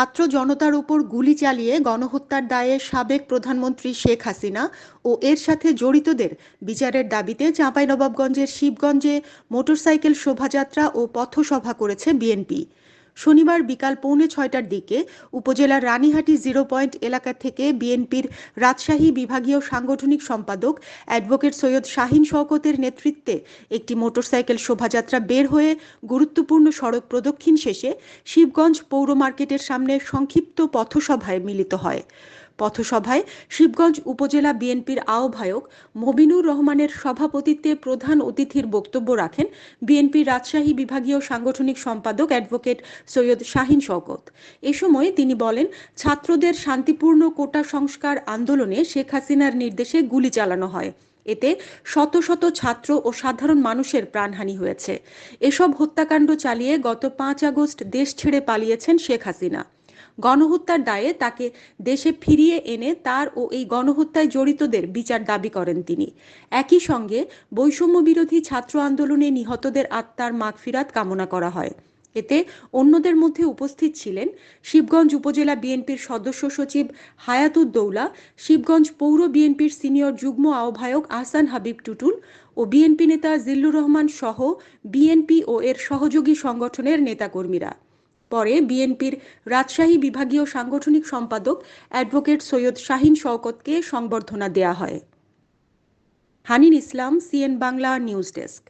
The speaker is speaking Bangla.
ছাত্র জনতার উপর গুলি চালিয়ে গণহত্যার দায়ে সাবেক প্রধানমন্ত্রী শেখ হাসিনা ও এর সাথে জড়িতদের বিচারের দাবিতে চাঁপাইনবাবগঞ্জের শিবগঞ্জে মোটরসাইকেল শোভাযাত্রা ও পথসভা করেছে বিএনপি। শনিবার বিকাল পৌনে ছয়টার দিকে উপজেলার রানীহাটি জিরো পয়েন্ট এলাকা থেকে বিএনপির রাজশাহী বিভাগীয় সাংগঠনিক সম্পাদক অ্যাডভোকেট সৈয়দ শাহিন শওকতের নেতৃত্বে একটি মোটরসাইকেল শোভাযাত্রা বের হয়ে গুরুত্বপূর্ণ সড়ক প্রদক্ষিণ শেষে শিবগঞ্জ পৌর মার্কেটের সামনে সংক্ষিপ্ত পথসভায় মিলিত হয়। পথসভায় শিবগঞ্জ উপজেলা বিএনপির আহ্বায়ক মবিনুর রহমানের সভাপতিত্বে প্রধান অতিথির বক্তব্য রাখেন বিএনপির রাজশাহী বিভাগীয় সাংগঠনিক সম্পাদক অ্যাডভোকেট সৈয়দ শাহিন শওকত। এ সময় তিনি বলেন, ছাত্রদের শান্তিপূর্ণ কোটা সংস্কার আন্দোলনে শেখ হাসিনার নির্দেশে গুলি চালানো হয়। এতে শত শত ছাত্র ও সাধারণ মানুষের প্রাণহানি হয়েছে। এসব হত্যাকাণ্ড চালিয়ে গত পাঁচ আগস্ট দেশ ছেড়ে পালিয়েছেন শেখ হাসিনা। গণহত্যার দায়ে তাকে দেশে ফিরিয়ে এনে তার ও এই গণহত্যায় জড়িতদের বিচার দাবি করেন তিনি। একই সঙ্গে বৈষম্য বিরোধী ছাত্র আন্দোলনে নিহতদের আত্মার মাগফিরাত কামনা করা হয়। এতে অন্যদের মধ্যে উপস্থিত ছিলেন শিবগঞ্জ উপজেলা বিএনপির সদস্য সচিব হায়াতুদ্দৌলা, শিবগঞ্জ পৌর বিএনপির সিনিয়র যুগ্ম আহ্বায়ক আহসান হাবিব টুটুল ও বিএনপি নেতা জিল্লুর রহমান সহ বিএনপি ও এর সহযোগী সংগঠনের নেতাকর্মীরা। পরে বিএনপির রাজশাহী বিভাগীয় সাংগঠনিক সম্পাদক অ্যাডভোকেট সৈয়দ শাহিন শওকতকে সংবর্ধনা দেয়া হয়। Hanin Islam, CN Bangla, news desk.